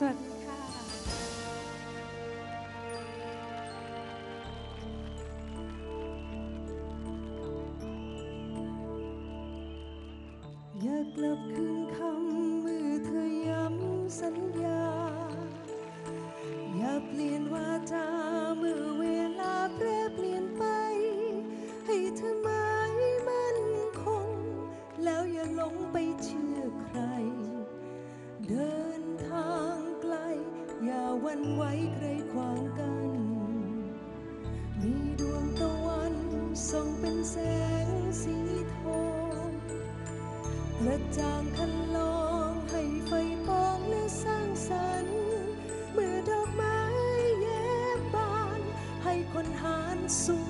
สวัสดีค่ะ อยากกลับคืนคำเมื่อเธอย้ำสัญ วันไหวใครขวางกัน มีดวงตะวันส่องเป็นแสงสีทองกระจ่างคันลองให้ไฟปองและสร้างสรรค์เมื่อดอกไม้แย้มบาน ให้คนหารสู้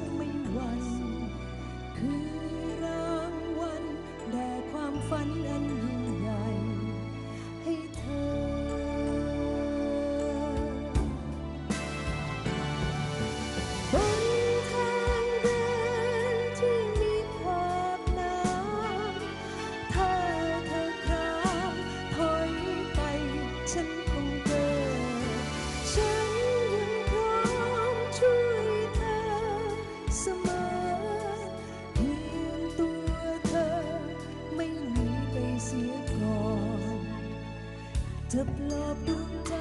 จะปลอบดวงใจ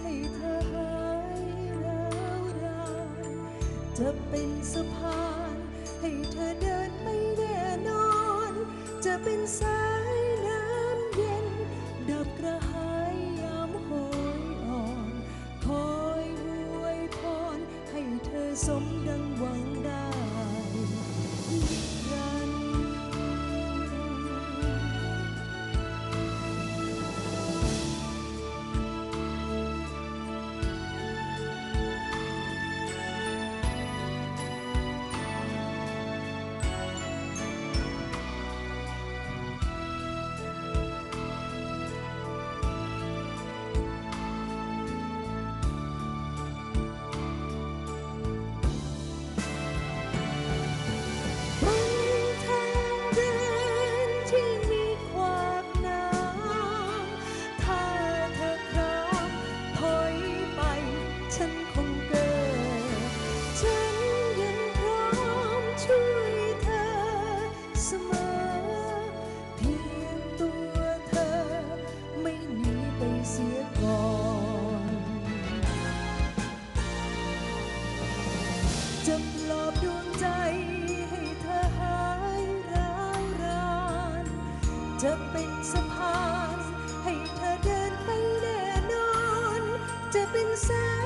ให้เธอหายร้าวรานจะเป็นสะพานให้เธอเดินไม่แน่นอน จะเป็นสายน้ำเย็น ดับกระหายยามโหยอ่อน คอยอวยพรให้เธอสม จะเป็นสะพาน ให้เธอเดินไปแน่นอน จะเป็นสง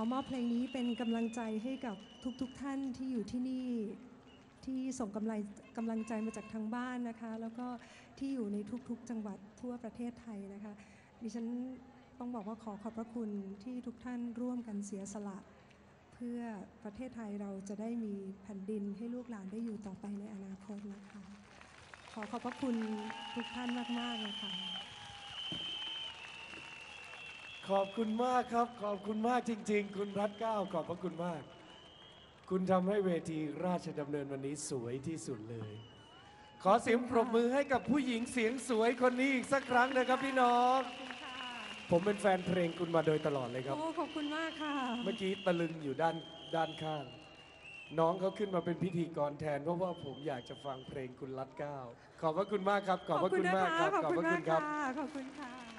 อมอบเพลงนี้เป็นกำลังใจให้กับทุกๆทท่านที่อยู่ที่นี่ที่ส่งกำลังกำลังใจมาจากทางบ้านนะคะ แล้วก็ที่อยู่ในทุกๆ จังหวัดทั่วประเทศไทยนะคะดิฉันต้องบอกว่าขอขอบพระคุณที่ทุกท่านร่วมกันเสียสละ เพื่อประเทศไทยเราจะได้มีแผ่นดินให้ลูกหลานได้อยู่ต่อไปในอนาคตนะคะ ขอขอบพระคุณทุกท่านมากๆเลยค่ะ ขอบคุณมากครับ ขอบคุณมากจริง ๆ คุณรัตเก้าขอบพระคุณมาก คุณทำให้เวทีราชดำเนินวันนี้สวยที่สุดเลย ขอเสียงปรบมือให้กับผู้หญิงเสียงสวยคนนี้อีกสักครั้งนะครับพี่น้อง ขอบคุณค่ะผมเป็นแฟนเพลงคุณมาโดยตลอดเลยครับ โอ้ขอบคุณมากค่ะ เมื่อกี้ตะลึงอยู่ด้านด้านข้าง น้องเขาขึ้นมาเป็นพิธีกรแทน เพราะว่าผมอยากจะฟังเพลงคุณรัตเก้าขอบพระคุณมากครับ ขอบพระคุณมากครับ ขอบคุณพระมากครับค่ะขอบคุณค่ะ